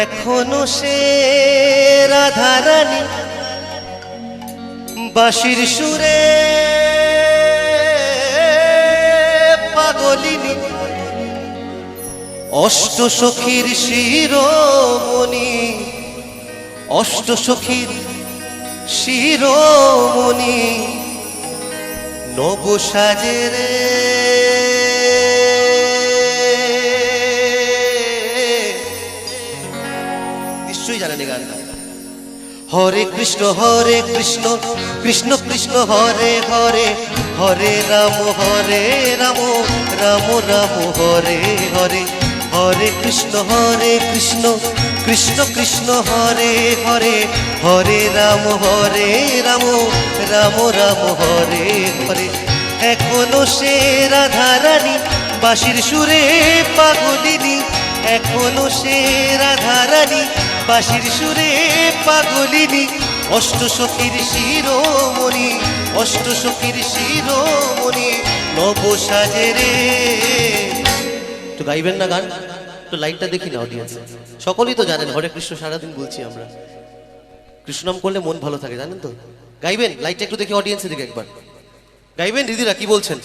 এখনও সে রাধারানী বাঁশির সুরে পাগলিনী। অষ্ট সখীর শিরোমণি অষ্ট সখীর শিরোমণি। নব সাজেরে নিশ্চয়ই জানেন এই গানটা হরে কৃষ্ণ হরে কৃষ্ণ কৃষ্ণ কৃষ্ণ, হরে হরে হরে রাম হরে রাম রাম রাম, হরে হরে হরে কৃষ্ণ হরে কৃষ্ণ কৃষ্ণ কৃষ্ণ, হরে হরে হরে রাম হরে রাম রাম রাম, হরে হরে। এখনও সে রাধারানী বাঁশির সুরে পাগলিনী এখনও সে রাধারানী, বাঁশির সুরে পাগলিনী, অষ্ট সখীর শিরোমণি, অষ্ট সখীর শিরোমণি, নব সাজেরে তো গাইবেন না গান? তো লাইনটা দেখি না অডিয়েন্স সকলেই তো জানেন, হরে কৃষ্ণ সারাদিন বলছি আমরা। কৃষ্ণনাম করলে মন ভালো থাকে, জানেন তো? গাইবেন? লাইটটা একটু দেখি অডিয়েন্সে দেখে একবার। গাইবেন দিদিরা, কি বলছেন?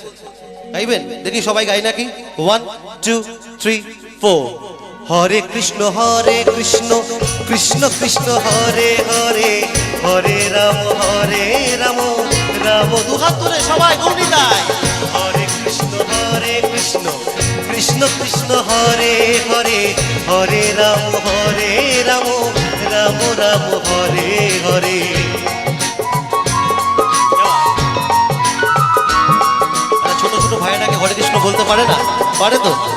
গাইবেন? দেখি সবাই গাই নাকি? One two three four Hare Krishna Hare Krishna Krishna Krishna, Hare Hare Hare Ram Hare Ram Ram. দুহাত সবাই গৌরী গায়। হরে কৃষ্ণ হরে কৃষ্ণ কৃষ্ণ কৃষ্ণ, হরে হরে হরে রাম হরে রাম রাম রাম, হরে হরে। ছোট ছোট ভাইটাকে হরে কৃষ্ণ বলতে পারে না? পারে তো?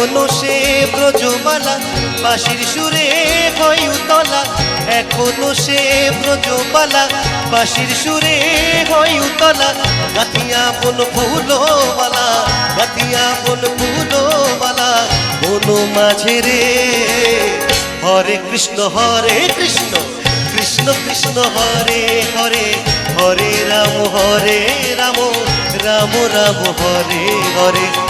সে ব্রজবালা বাঁশির সুরে হয়ুতলা এখনও সে ব্রজবালা বাঁশির সুরে হয়ুতলা গাথিয়া বন ফুলবালা গাথিয়া বন ফুলবালা বন মাঝে রে। হরে কৃষ্ণ হরে কৃষ্ণ কৃষ্ণ কৃষ্ণ, হরে হরে হরে রাম হরে রাম রাম রাম, হরে হরে।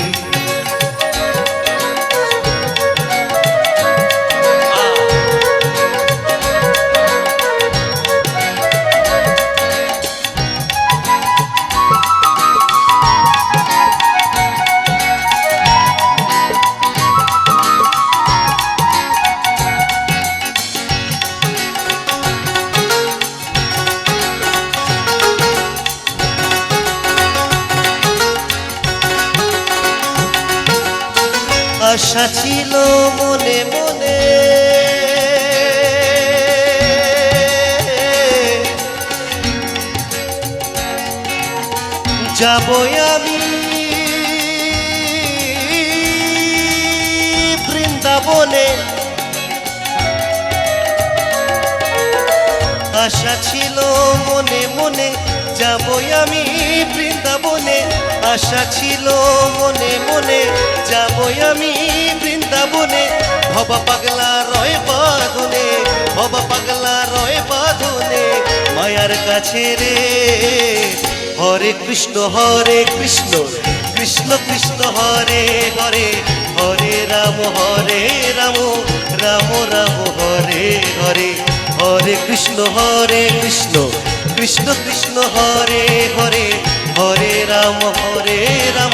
আশা ছিল মনে মনে। যাব আমি বৃন্দাবনে। আশা ছিল মনে মনে যাব আমি বৃন্দাবনে। আশা ছিল মনে মনে যাব আমি বৃন্দাবনে, ভবা পাগলা রয় বাঁধনে, ভবা পাগলা রয় বাঁধনে, মায়ার কাছে রে। হরে কৃষ্ণ হরে কৃষ্ণ কৃষ্ণ কৃষ্ণ, হরে হরে হরে রাম হরে রাম রাম রাম, হরে হরে হরে কৃষ্ণ হরে কৃষ্ণ কৃষ্ণ কৃষ্ণ, হরে হরে হরে রাম হরে রাম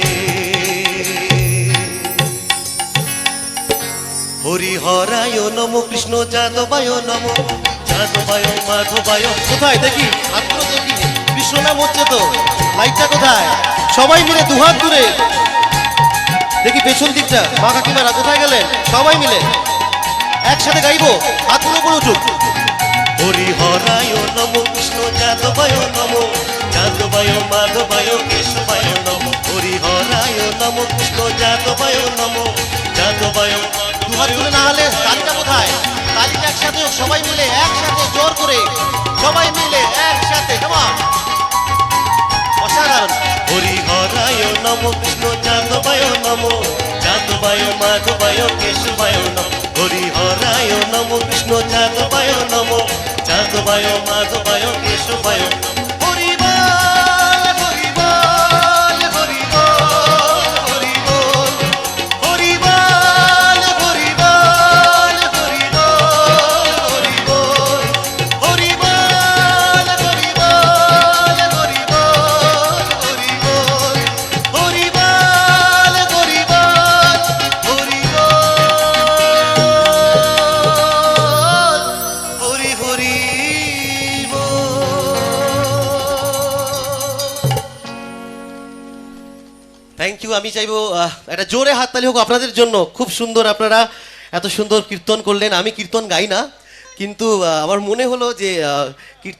হরি হরায় নম, কৃষ্ণ যাদবায় নম। যাদবায়, মাধবায়, কোথায় দেখি? হাতগুলো দেখি কৃষ্ণ নাম হচ্ছে তো, লাইটটা কোথায়? সবাই মিলে দুহাত দূরে। দেখি পেছন দিকটা। মা কাকিমারা কোথায় গেলেন? সবাই মিলে। একসাথে গাইবো? হাতগুলো করে উঠুক হরি হরায় নম, কৃষ্ণ যাদবায় নম। যাদবায়, মাধবায় নম। হরি হরায় নম, কৃষ্ণ যাদবায় নম। যাদবায় দুহাত তুলে না হলে তালিটা কোথায়? তালিটা একসাথে, সবাই মিলে একসাথে জোর করে। সবাই মিলে একসাথে কেমন অসাধারণ। হরি হরায় নম, কৃষ্ণ যাদবায় নম, যাদবায় মাধবায় কেশবায় নম। হরি হরায় নম, কৃষ্ণ যাদবায় নম, যাদবায় মাধবায় কেশবায় নম। থ্যাংক ইউ আমি চাইব একটা জোরে হাততালি হোক আপনাদের জন্য। খুব সুন্দর আপনারা এত সুন্দর কীর্তন করলেন। আমি কীর্তন গাই না, কিন্তু আমার মনে হলো যে